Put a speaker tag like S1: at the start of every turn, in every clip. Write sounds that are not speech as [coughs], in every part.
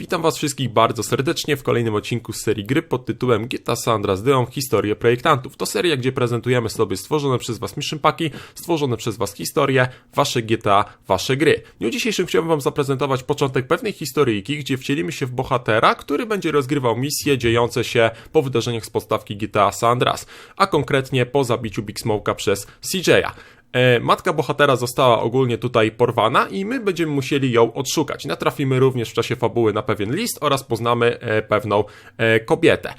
S1: Witam was wszystkich bardzo serdecznie w kolejnym odcinku z serii gry pod tytułem GTA San Andreas Dyą Historię Projektantów. To seria, gdzie prezentujemy sobie stworzone przez was mission paki, stworzone przez was historie, wasze GTA, wasze gry. W dniu dzisiejszym chciałbym wam zaprezentować początek pewnej historyjki, gdzie wcielimy się w bohatera, który będzie rozgrywał misje dziejące się po wydarzeniach z podstawki GTA San Andreas, a konkretnie po zabiciu Big Smoke'a przez CJ'a. E, matka bohatera została ogólnie tutaj porwana i my będziemy musieli ją odszukać. Natrafimy również w czasie fabuły na pewien list oraz poznamy e, pewną e, kobietę.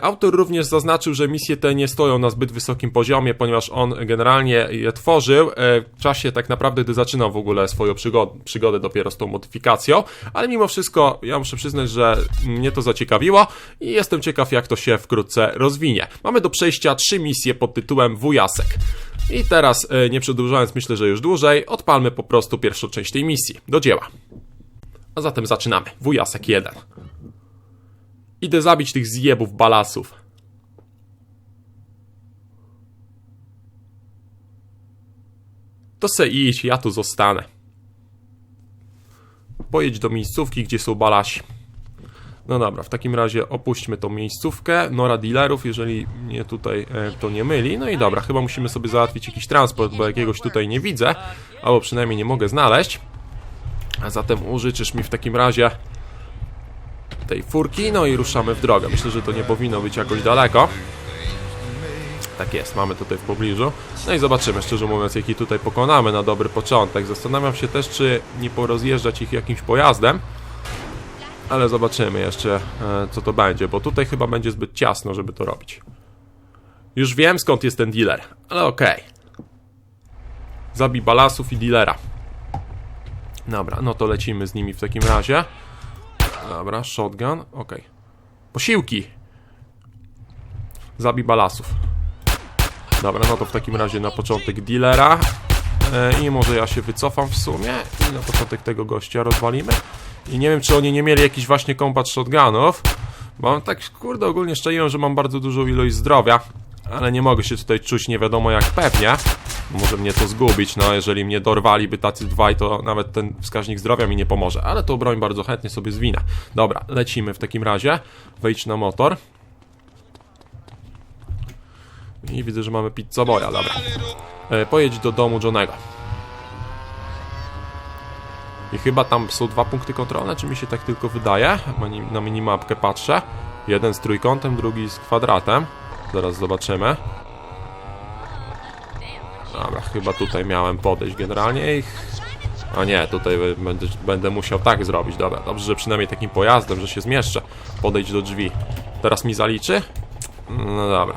S1: Autor również zaznaczył, że misje te nie stoją na zbyt wysokim poziomie, ponieważ on generalnie je tworzył w czasie tak naprawdę, gdy zaczynał w ogóle swoją przygodę dopiero z tą modyfikacją, ale mimo wszystko ja muszę przyznać, że mnie to zaciekawiło i jestem ciekaw jak to się wkrótce rozwinie. Mamy do przejścia trzy misje pod tytułem Wujasek. I teraz, e, nie przedłużając, myślę, że już dłużej, odpalmy po prostu pierwszą część tej misji. Do dzieła. A zatem zaczynamy. Wujasek 1. Idę zabić tych zjebów balasów. To se idź, ja tu zostanę. Pojedź do miejscówki, gdzie są balasi. No dobra, w takim razie opuśćmy tą miejscówkę. Nora dealerów, jeżeli mnie tutaj e, to nie myli. No i dobra, chyba musimy sobie załatwić jakiś transport, bo jakiegoś tutaj nie widzę. Albo przynajmniej nie mogę znaleźć. A zatem użyczysz mi w takim razie tej furki, no i ruszamy w drogę. Myślę, że to nie powinno być jakoś daleko. Tak jest, mamy tutaj w pobliżu. No i zobaczymy, szczerze mówiąc, jaki tutaj pokonamy na dobry początek. Zastanawiam się też, czy nie porozjeżdżać ich jakimś pojazdem. Ale zobaczymy jeszcze, e, co to będzie, bo tutaj chyba będzie zbyt ciasno, żeby to robić. Już wiem, skąd jest ten dealer, ale okej. Zabij balasów i dealera. Dobra, no to lecimy z nimi w takim razie. Dobra, shotgun, okej. Posiłki! Zabij balasów. Dobra, no to w takim razie na początek dealera. E, I może ja się wycofam w sumie i na początek tego gościa rozwalimy. I nie wiem, czy oni nie mieli jakiś właśnie kompat shotgunów. Bo mam tak, kurde, ogólnie szczaiłem, że mam bardzo dużą ilość zdrowia. Ale nie mogę się tutaj czuć nie wiadomo jak pewnie. Może mnie to zgubić, no jeżeli mnie dorwaliby tacy dwaj, to nawet ten wskaźnik zdrowia mi nie pomoże. Ale tą broń bardzo chętnie sobie zwinę. Dobra, lecimy w takim razie. Wejdź na motor. I widzę, że mamy pizza boya, dobra. E, pojedź do domu Johnego. I chyba tam są dwa punkty kontrolne, czy mi się tak tylko wydaje? Na minimapkę patrzę. Jeden z trójkątem, drugi z kwadratem. Zaraz zobaczymy. Dobra, chyba tutaj miałem podejść generalnie i... A nie, tutaj będę, będę musiał tak zrobić, dobra. Dobrze, że przynajmniej takim pojazdem, że się zmieszczę. Podejdź do drzwi. Teraz mi zaliczy? No dobra.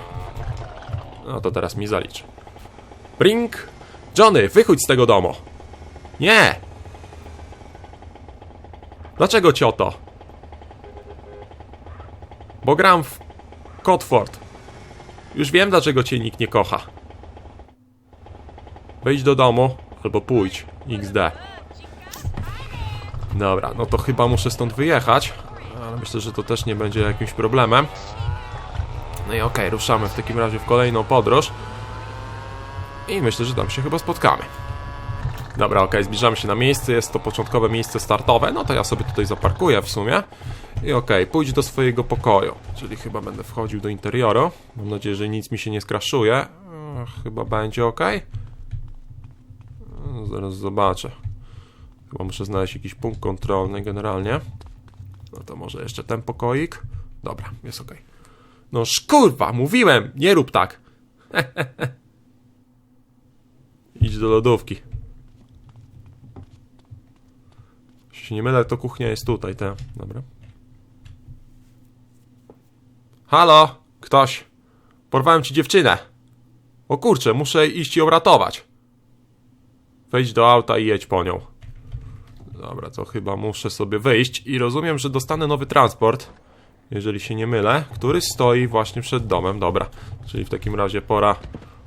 S1: No to teraz mi zaliczy. Brink! Johnny, wychodź z tego domu! Nie! Dlaczego cioto? Bo gram w. Już wiem, dlaczego cię nikt nie kocha. Wejdź do domu, albo pójdź. XD. Dobra, no to chyba muszę stąd wyjechać. Ale myślę, że to też nie będzie jakimś problemem. No i okej, ruszamy w takim razie w kolejną podróż. I myślę, że tam się chyba spotkamy. Dobra, okej, zbliżamy się na miejsce, jest to początkowe miejsce startowe, no to ja sobie tutaj zaparkuję w sumie. I okej, pójdź do swojego pokoju, czyli chyba będę wchodził do interioru. Mam nadzieję, że nic mi się nie skraszuje. Chyba będzie ok. No, zaraz zobaczę. Chyba muszę znaleźć jakiś punkt kontrolny generalnie. No to może jeszcze ten pokoik. Dobra, jest ok. No szkurwa, mówiłem, nie rób tak. [laughs] Idź do lodówki. Jeśli się nie mylę, to kuchnia jest tutaj, te. Dobra. Halo? Ktoś? Porwałem ci dziewczynę. O kurczę, muszę iść ją ratować. Wejdź do auta i jedź po nią. Dobra, to chyba muszę sobie wyjść i rozumiem, że dostanę nowy transport, jeżeli się nie mylę, który stoi właśnie przed domem. Dobra, czyli w takim razie pora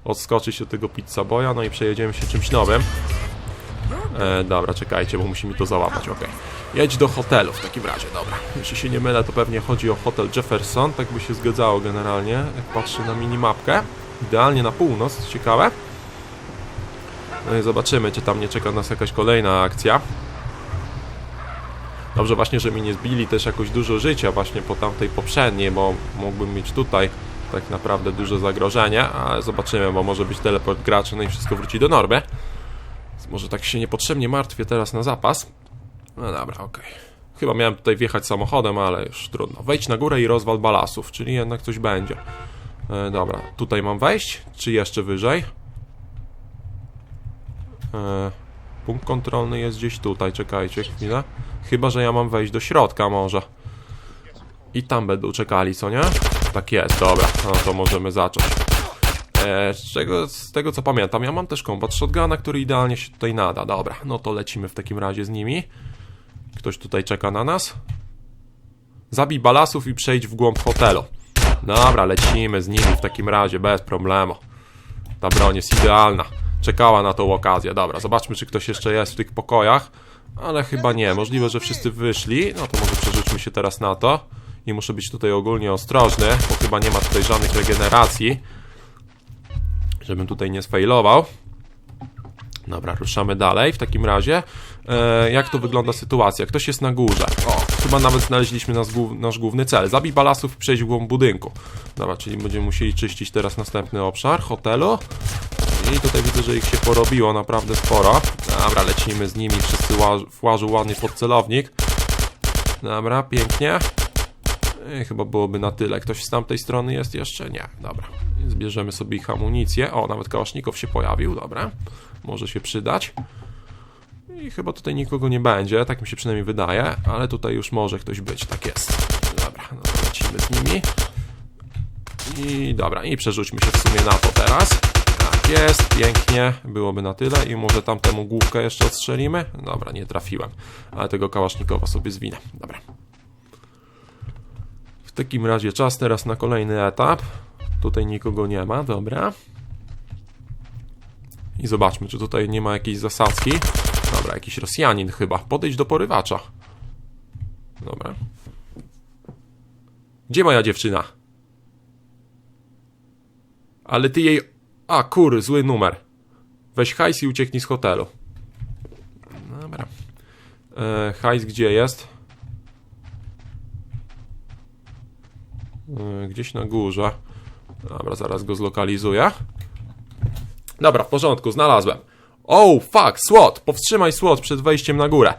S1: odskoczyć od tego pizza boya, no i przejedziemy się czymś nowym. E, dobra, czekajcie, bo musimy to załapać, okej. Jedź do hotelu w takim razie, dobra. Jeśli się nie mylę, to pewnie chodzi o hotel Jefferson, tak by się zgadzało generalnie, jak patrzę na minimapkę. Idealnie na północ, ciekawe. No i zobaczymy, czy tam nie czeka nas jakaś kolejna akcja. Dobrze właśnie, że mi nie zbili też jakoś dużo życia właśnie po tamtej poprzedniej, bo mógłbym mieć tutaj tak naprawdę duże zagrożenie, ale zobaczymy, bo może być teleport graczy, no i wszystko wróci do normy. Może tak się niepotrzebnie martwię teraz na zapas. No dobra, okej. Chyba miałem tutaj wjechać samochodem, ale już trudno. Wejdź na górę i rozwal balasów, czyli jednak coś będzie. E, dobra, tutaj mam wejść, czy jeszcze wyżej? E, punkt kontrolny jest gdzieś tutaj, czekajcie chwilę. Chyba, że ja mam wejść do środka może. I tam będą czekali, co nie? Tak jest, dobra, no to możemy zacząć. E, z, czego, z tego co pamiętam, ja mam też kombat shotguna, który idealnie się tutaj nada. Dobra, no to lecimy w takim razie z nimi. Ktoś tutaj czeka na nas. Zabij balasów i przejdź w głąb hotelu. Dobra, lecimy z nimi w takim razie, bez problemu. Ta broń jest idealna. Czekała na tą okazję. Dobra, zobaczmy, czy ktoś jeszcze jest w tych pokojach. Ale chyba nie. Możliwe, że wszyscy wyszli. No to może przerzućmy się teraz na to. I muszę być tutaj ogólnie ostrożny, bo chyba nie ma tutaj żadnych regeneracji. Żebym tutaj nie sfailował. Dobra, ruszamy dalej w takim razie. E, jak to wygląda sytuacja? Ktoś jest na górze. O, chyba nawet znaleźliśmy nasz, nasz główny cel. Zabij balasów i przejść w głąb budynku. Dobra, czyli będziemy musieli czyścić teraz następny obszar hotelu. I tutaj widzę, że ich się porobiło naprawdę sporo. Dobra, lecimy z nimi. Wszyscy ła- włażą ładnie pod celownik. Dobra, pięknie. I chyba byłoby na tyle. Ktoś z tamtej strony jest jeszcze? Nie. Dobra. Zbierzemy sobie ich amunicję. O, nawet kałasznikow się pojawił. Dobra. Może się przydać. I chyba tutaj nikogo nie będzie, tak mi się przynajmniej wydaje, ale tutaj już może ktoś być, tak jest. Dobra, no to lecimy z nimi. I dobra, i przerzućmy się w sumie na to teraz. Tak jest, pięknie, byłoby na tyle i może tamtemu główkę jeszcze odstrzelimy. Dobra, nie trafiłem, ale tego kałasznikowa sobie zwinę. Dobra. Takim razie czas teraz na kolejny etap. Tutaj nikogo nie ma, dobra. I zobaczmy, czy tutaj nie ma jakiejś zasadzki. Dobra, jakiś Rosjanin chyba. Podejdź do porywacza. Dobra. Gdzie moja dziewczyna? Ale ty jej... A, kur, zły numer. Weź hajs i ucieknij z hotelu. Dobra. E, hajs gdzie jest? Gdzieś na górze. Dobra, zaraz go zlokalizuję. Dobra, w porządku, znalazłem. Oh, fuck, SWAT! Powstrzymaj SWAT przed wejściem na górę.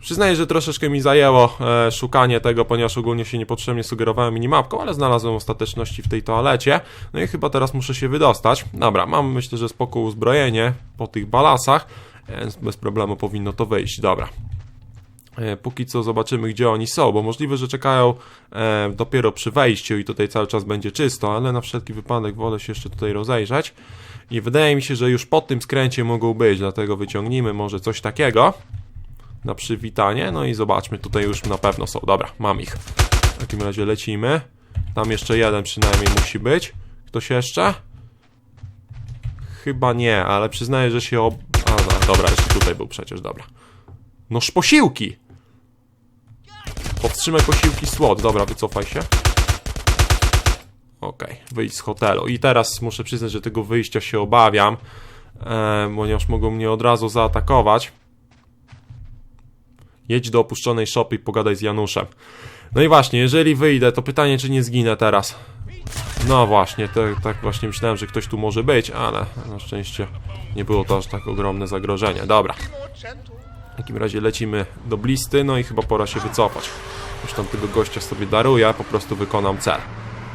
S1: Przyznaję, że troszeczkę mi zajęło e, szukanie tego, ponieważ ogólnie się niepotrzebnie sugerowałem minimapką, ale znalazłem ostateczności w tej toalecie. No i chyba teraz muszę się wydostać. Dobra, mam myślę, że spoko uzbrojenie po tych balasach, więc bez problemu powinno to wyjść. Dobra. E, Póki co zobaczymy, gdzie oni są, bo możliwe, że czekają e, dopiero przy wejściu i tutaj cały czas będzie czysto, ale na wszelki wypadek wolę się jeszcze tutaj rozejrzeć. I wydaje mi się, że już po tym skręcie mogą być, dlatego wyciągnijmy może coś takiego na przywitanie. No i zobaczmy, tutaj już na pewno są. Dobra, mam ich. W takim razie lecimy. Tam jeszcze jeden przynajmniej musi być. Ktoś jeszcze? Chyba nie, ale przyznaję, że się ob... A, no, dobra, jeszcze tutaj był przecież, dobra. Noż posiłki! Powstrzymaj posiłki SWAT. Dobra, wycofaj się. Okej, wyjść z hotelu. I teraz muszę przyznać, że tego wyjścia się obawiam, e, ponieważ mogą mnie od razu zaatakować. Jedź do opuszczonej szopy i pogadaj z Januszem. No i właśnie, jeżeli wyjdę, to pytanie, czy nie zginę teraz. No właśnie, tak właśnie myślałem, że ktoś tu może być, ale na szczęście nie było to aż tak ogromne zagrożenie. Dobra. W takim razie lecimy do blisty, no i chyba pora się wycofać. Już tam tego gościa sobie daruję, po prostu wykonam cel.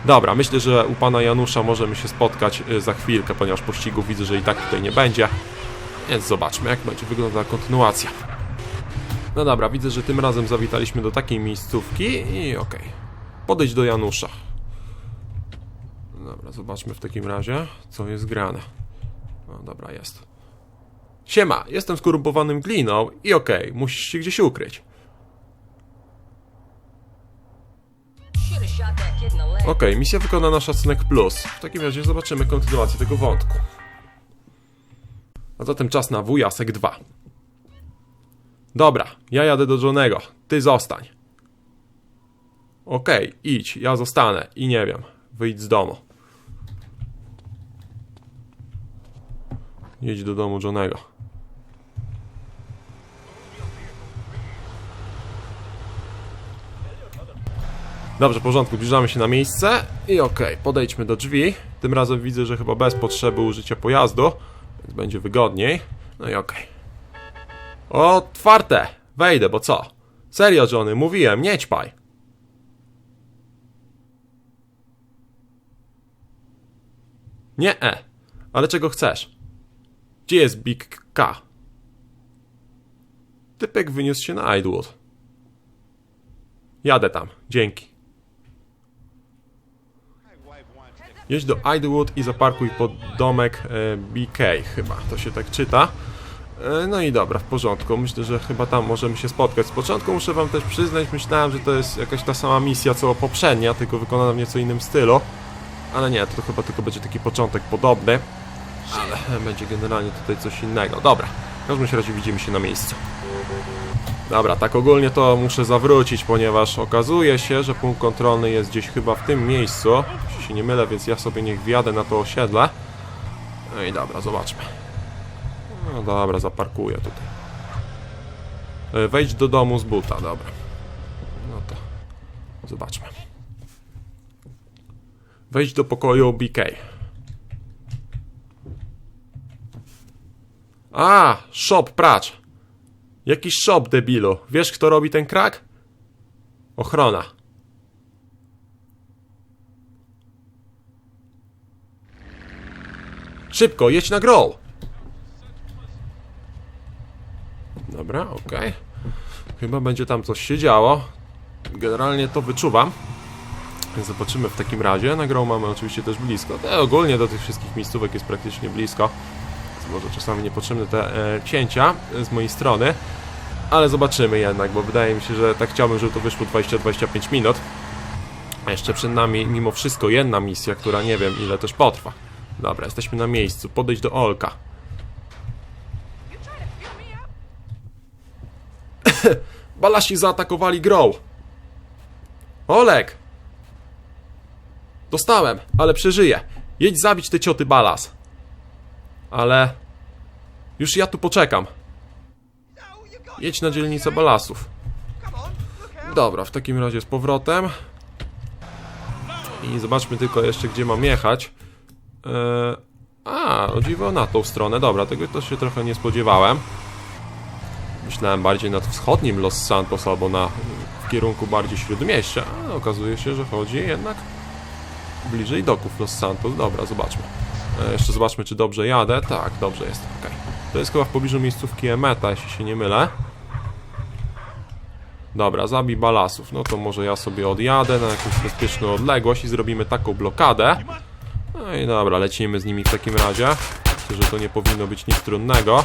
S1: Dobra, myślę, że u pana Janusza możemy się spotkać y, za chwilkę, ponieważ pościgu widzę, że i tak tutaj nie będzie. Więc zobaczmy, jak będzie wyglądała kontynuacja. No dobra, widzę, że tym razem zawitaliśmy do takiej miejscówki i okej. Podejdź do Janusza. Dobra, zobaczmy w takim razie, co jest grane. No dobra, jest. Siema, jestem skorumpowanym gliną i okej, musisz się gdzieś ukryć. Okej, misja wykonana szacunek plus. W takim razie zobaczymy kontynuację tego wątku. A zatem czas na wujasek 2. Dobra, ja jadę do Johnego, ty zostań. Okej, idź, ja zostanę i nie wiem, wyjdź z domu. Jedź do domu Johnego. Dobrze, w porządku, zbliżamy się na miejsce i okej, podejdźmy do drzwi. Tym razem widzę, że chyba bez potrzeby użycia pojazdu, więc będzie wygodniej. No i okej. Otwarte! Wejdę, bo co? Serio, Johnny, mówiłem, nie ćpaj. Nie, e. Ale czego chcesz? Gdzie jest Big K? Typek wyniósł się na Idlewood. Jadę tam, dzięki. Jedź do Idlewood i zaparkuj pod domek e, BK chyba, to się tak czyta. E, no i dobra, w porządku, myślę, że chyba tam możemy się spotkać. Z początku muszę wam też przyznać, myślałem, że to jest jakaś ta sama misja co poprzednia, tylko wykonana w nieco innym stylu. Ale nie, to chyba tylko będzie taki początek podobny. Ale będzie generalnie tutaj coś innego. Dobra, w każdym razie widzimy się na miejscu. Dobra, tak ogólnie to muszę zawrócić, ponieważ okazuje się, że punkt kontrolny jest gdzieś chyba w tym miejscu. Jeśli się nie mylę, więc ja sobie niech wjadę na to osiedle. No i dobra, zobaczmy. No dobra, zaparkuję tutaj. E, Wejdź do domu z buta, dobra. No to zobaczmy. Wejdź do pokoju BK. A, shop pracz. Jakiś shop, debilu. Wiesz, kto robi ten krak? Ochrona. Szybko, jedź na grow. Dobra, okej. Chyba będzie tam coś się działo. Generalnie to wyczuwam. Więc zobaczymy w takim razie. Na grow mamy oczywiście też blisko. E, ogólnie do tych wszystkich miejscówek jest praktycznie blisko. Więc może czasami niepotrzebne te e, cięcia z mojej strony. Ale zobaczymy jednak, bo wydaje mi się, że tak chciałbym, żeby to wyszło 20-25 minut. A jeszcze przed nami mimo wszystko jedna misja, która nie wiem ile też potrwa. Dobra, jesteśmy na miejscu. Podejdź do Olka. [coughs] Balasi zaatakowali Grow. Olek! Dostałem, ale przeżyję. Jedź zabić te cioty Balas. Ale... Już ja tu poczekam. Jedź na dzielnicę Balasów. Dobra, w takim razie z powrotem. I zobaczmy tylko jeszcze, gdzie mam jechać. Eee, a, o dziwo na tą stronę. Dobra, tego to się trochę nie spodziewałem. Myślałem bardziej nad wschodnim Los Santos albo na, w kierunku bardziej Śródmieścia, ale okazuje się, że chodzi jednak bliżej doków Los Santos. Dobra, zobaczmy. E, jeszcze zobaczmy, czy dobrze jadę. Tak, dobrze jest, ok. To jest chyba w pobliżu miejscówki Emeta, jeśli się nie mylę. Dobra, zabij balasów. No to może ja sobie odjadę na jakąś bezpieczną odległość i zrobimy taką blokadę. No i dobra, lecimy z nimi w takim razie. Myślę, że to nie powinno być nic trudnego.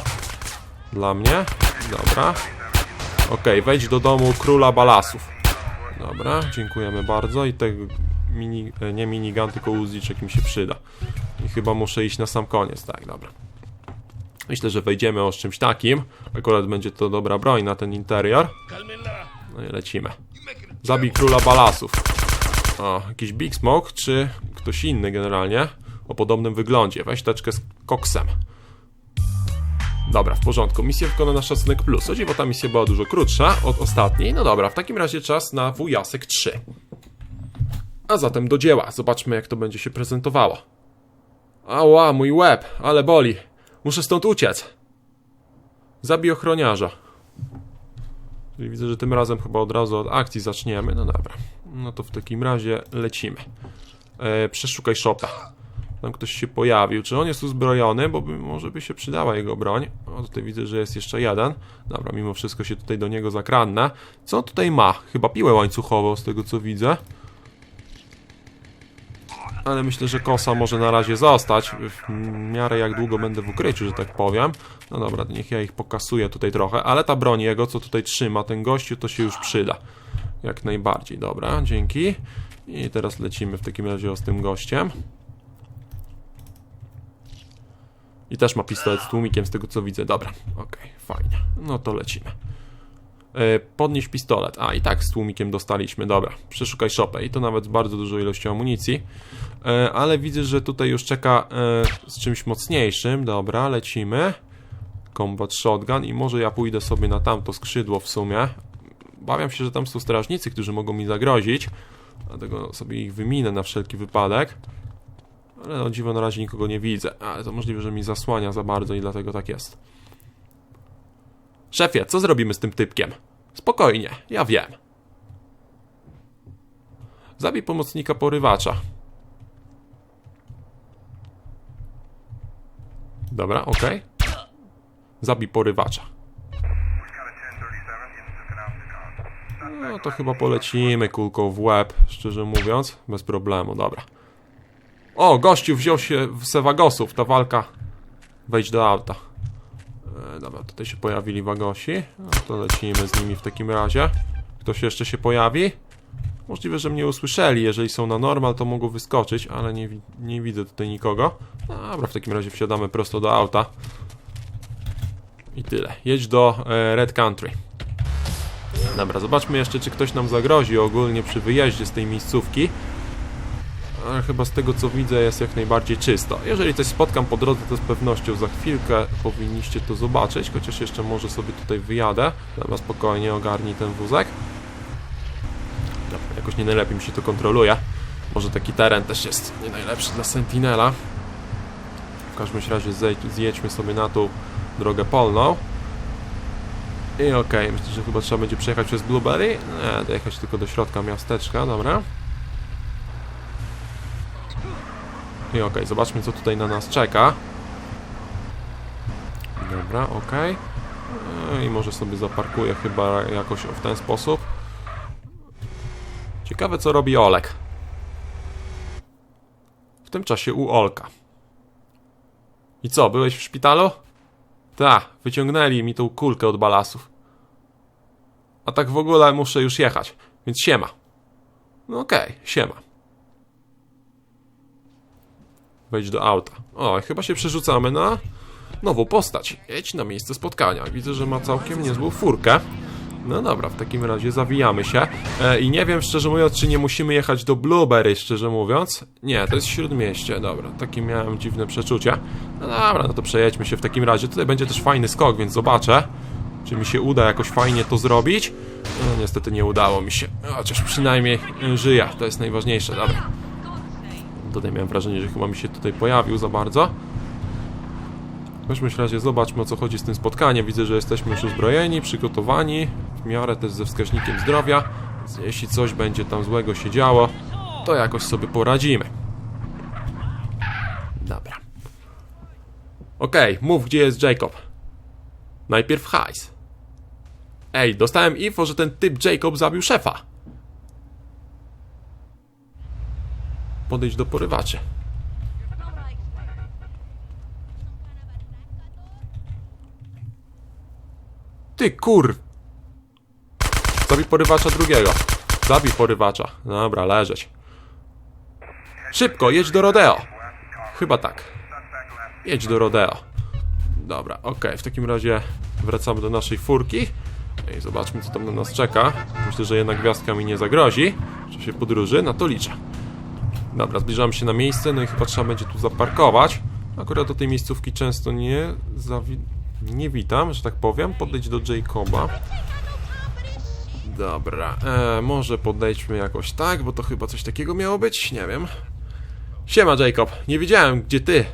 S1: Dla mnie. Dobra. Okej, wejdź do domu króla balasów. Dobra, dziękujemy bardzo i tego mini, e, nie minigun, tylko uziczek mi się przyda. I chyba muszę iść na sam koniec, tak, dobra. Myślę, że wejdziemy o czymś takim. Akurat będzie to dobra broń na ten interior. No i lecimy. Zabij króla balasów. O, jakiś Big Smoke, czy ktoś inny generalnie o podobnym wyglądzie. Weź teczkę z koksem. Dobra, w porządku. Misja wykona na szacunek plus. O dziwo ta misja była dużo krótsza od ostatniej. No dobra, w takim razie czas na wujasek 3. A zatem do dzieła. Zobaczmy jak to będzie się prezentowało. Ała, mój łeb, ale boli. Muszę stąd uciec. Zabij ochroniarza. Czyli widzę, że tym razem chyba od razu od akcji zaczniemy. No dobra. No to w takim razie lecimy. E, przeszukaj shopa. Tam ktoś się pojawił. Czy on jest uzbrojony? Bo by, może by się przydała jego broń. O, tutaj widzę, że jest jeszcze jeden. Dobra, mimo wszystko się tutaj do niego zakradnę. Co on tutaj ma? Chyba piłę łańcuchową, z tego co widzę. Ale myślę, że kosa może na razie zostać. W miarę jak długo będę w ukryciu, że tak powiem. No dobra, niech ja ich pokasuję tutaj trochę. Ale ta broń jego, co tutaj trzyma ten gościu, to się już przyda. Jak najbardziej. Dobra, dzięki. I teraz lecimy w takim razie z tym gościem. I też ma pistolet z tłumikiem, z tego co widzę. Dobra, okej, fajnie. No to lecimy. E, podnieś pistolet. A, i tak z tłumikiem dostaliśmy. Dobra, przeszukaj shopę. I to nawet z bardzo dużą ilością amunicji. E, ale widzę, że tutaj już czeka e, z czymś mocniejszym. Dobra, lecimy. Combat Shotgun. I może ja pójdę sobie na tamto skrzydło w sumie. Obawiam się, że tam są strażnicy, którzy mogą mi zagrozić. Dlatego sobie ich wyminę na wszelki wypadek. Ale o dziwo na razie nikogo nie widzę. Ale to możliwe, że mi zasłania za bardzo i dlatego tak jest. Szefie, co zrobimy z tym typkiem? Spokojnie, ja wiem. Zabij pomocnika porywacza. Dobra, okej. Zabij porywacza. No to chyba polecimy kulką w łeb, szczerze mówiąc. Bez problemu, dobra. O, gościu wziął się w Sewagosów, ta walka. Wejdź do auta. Tutaj się pojawili wagosi. No to lecimy z nimi w takim razie. Ktoś jeszcze się pojawi? Możliwe, że mnie usłyszeli. Jeżeli są na normal, to mogą wyskoczyć, ale nie, nie widzę tutaj nikogo. Dobra, w takim razie wsiadamy prosto do auta. I tyle. Jedź do e, Red Country. Dobra, zobaczmy jeszcze, czy ktoś nam zagrozi ogólnie przy wyjeździe z tej miejscówki. Ale chyba z tego co widzę jest jak najbardziej czysto. Jeżeli coś spotkam po drodze, to z pewnością za chwilkę powinniście to zobaczyć, chociaż jeszcze może sobie tutaj wyjadę. Dobra, spokojnie ogarnij ten wózek. Dobra, jakoś nie najlepiej mi się to kontroluje. Może taki teren też jest nie najlepszy dla Sentinela. W każdym razie zjedźmy sobie na tą drogę polną. I okej, myślę, że chyba trzeba będzie przejechać przez Blueberry. Nie, dojechać tylko do środka miasteczka, dobra. Okej, zobaczmy co tutaj na nas czeka. Dobra, okej. No I może sobie zaparkuję chyba jakoś w ten sposób. Ciekawe co robi Olek. W tym czasie u Olka. I co, byłeś w szpitalu? Ta, wyciągnęli mi tą kulkę od balasów. A tak w ogóle muszę już jechać, więc siema. No okej, siema. Wejdź do auta. O, chyba się przerzucamy na nową postać. Jedź na miejsce spotkania. Widzę, że ma całkiem niezłą furkę. No dobra, w takim razie zawijamy się. E, I nie wiem, szczerze mówiąc, czy nie musimy jechać do Blueberry, szczerze mówiąc. Nie, to jest Śródmieście, dobra. Takie miałem dziwne przeczucie. No dobra, no to przejedźmy się w takim razie. Tutaj będzie też fajny skok, więc zobaczę, czy mi się uda jakoś fajnie to zrobić. No niestety nie udało mi się. Chociaż przynajmniej y, żyję, to jest najważniejsze, dobra. Tutaj miałem wrażenie, że chyba mi się tutaj pojawił za bardzo. W każdym razie zobaczmy o co chodzi z tym spotkaniem. Widzę, że jesteśmy już uzbrojeni, przygotowani, w miarę też ze wskaźnikiem zdrowia. Więc jeśli coś będzie tam złego się działo, to jakoś sobie poradzimy. Dobra. Okej, mów gdzie jest Jacob. Najpierw hajs. Ej, dostałem info, że ten typ Jacob zabił szefa. Podejdź do porywaczy. Ty kur... Zabij porywacza drugiego. Zabij porywacza. Dobra, leżeć. Szybko, jedź do Rodeo. Chyba tak. Jedź do Rodeo. Dobra, okej, w takim razie wracamy do naszej furki. I zobaczmy, co tam na nas czeka. Myślę, że jedna gwiazdka mi nie zagrozi w czasie podróży, na to liczę. Dobra, zbliżamy się na miejsce, no i chyba trzeba będzie tu zaparkować. Akurat do tej miejscówki często nie zawi... nie witam, że tak powiem. Podejdź do Jacoba. Dobra, e, może podejdźmy jakoś tak, bo to chyba coś takiego miało być, nie wiem. Siema Jacob, nie wiedziałem, gdzie ty.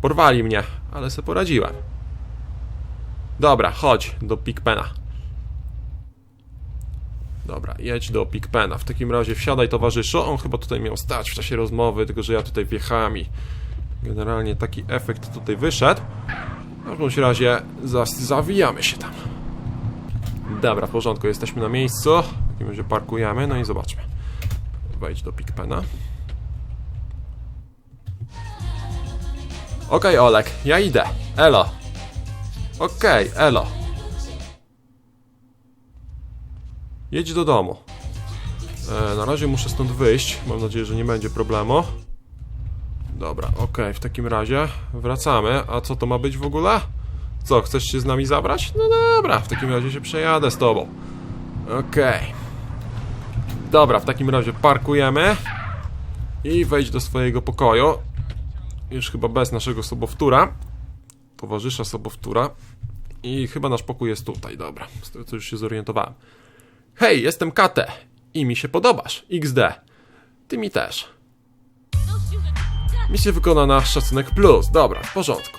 S1: Porwali mnie, ale se poradziłem. Dobra, chodź do Pigpena. Dobra, jedź do Pigpena. W takim razie wsiadaj towarzyszu. On chyba tutaj miał stać w czasie rozmowy, tylko że ja tutaj wjechałem i generalnie taki efekt tutaj wyszedł. W każdym razie zawijamy się tam. Dobra, w porządku, jesteśmy na miejscu. W takim razie parkujemy, no i zobaczmy. Wejdź do Pigpena. Okej, Olek, ja idę. Elo. Okej, elo. Jedź do domu. E, na razie muszę stąd wyjść. Mam nadzieję, że nie będzie problemu. Dobra, okej, w takim razie wracamy. A co to ma być w ogóle? Co, chcesz się z nami zabrać? No dobra, w takim razie się przejadę z tobą. Okej. Dobra, w takim razie parkujemy. I wejdź do swojego pokoju. Już chyba bez naszego sobowtóra. Towarzysza sobowtóra. I chyba nasz pokój jest tutaj, dobra. Z tego co już się zorientowałem. Hej, jestem Kate i mi się podobasz. XD. Ty mi też. Misja wykonana, szacunek plus. Dobra, w porządku.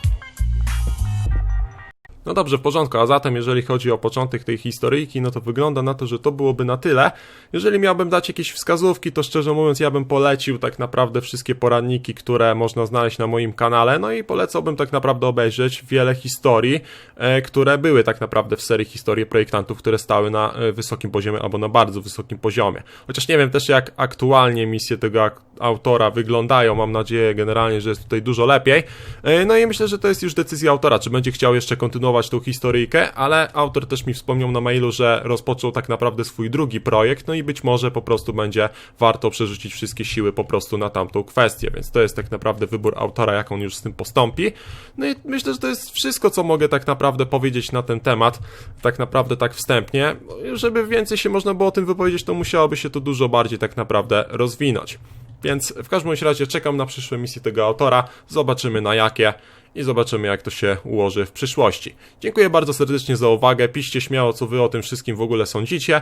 S1: No dobrze, w porządku, a zatem jeżeli chodzi o początek tej historyjki, no to wygląda na to, że to byłoby na tyle. Jeżeli miałbym dać jakieś wskazówki, to szczerze mówiąc ja bym polecił tak naprawdę wszystkie poranniki, które można znaleźć na moim kanale, no i polecałbym tak naprawdę obejrzeć wiele historii, e, które były tak naprawdę w serii historii projektantów, które stały na e, wysokim poziomie albo na bardzo wysokim poziomie. Chociaż nie wiem też jak aktualnie misje tego autora wyglądają, mam nadzieję generalnie, że jest tutaj dużo lepiej. E, No i myślę, że to jest już decyzja autora, czy będzie chciał jeszcze kontynuować tą historyjkę, ale autor też mi wspomniał na mailu, że rozpoczął tak naprawdę swój drugi projekt, no i być może po prostu będzie warto przerzucić wszystkie siły po prostu na tamtą kwestię, więc to jest tak naprawdę wybór autora, jak on już z tym postąpi. No i myślę, że to jest wszystko, co mogę tak naprawdę powiedzieć na ten temat, tak naprawdę tak wstępnie. Żeby więcej się można było o tym wypowiedzieć, to musiałoby się to dużo bardziej tak naprawdę rozwinąć. Więc w każdym razie czekam na przyszłe misje tego autora, zobaczymy na jakie i zobaczymy jak to się ułoży w przyszłości. Dziękuję bardzo serdecznie za uwagę, piszcie śmiało co wy o tym wszystkim w ogóle sądzicie.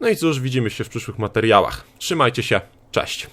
S1: No i cóż, widzimy się w przyszłych materiałach. Trzymajcie się, cześć.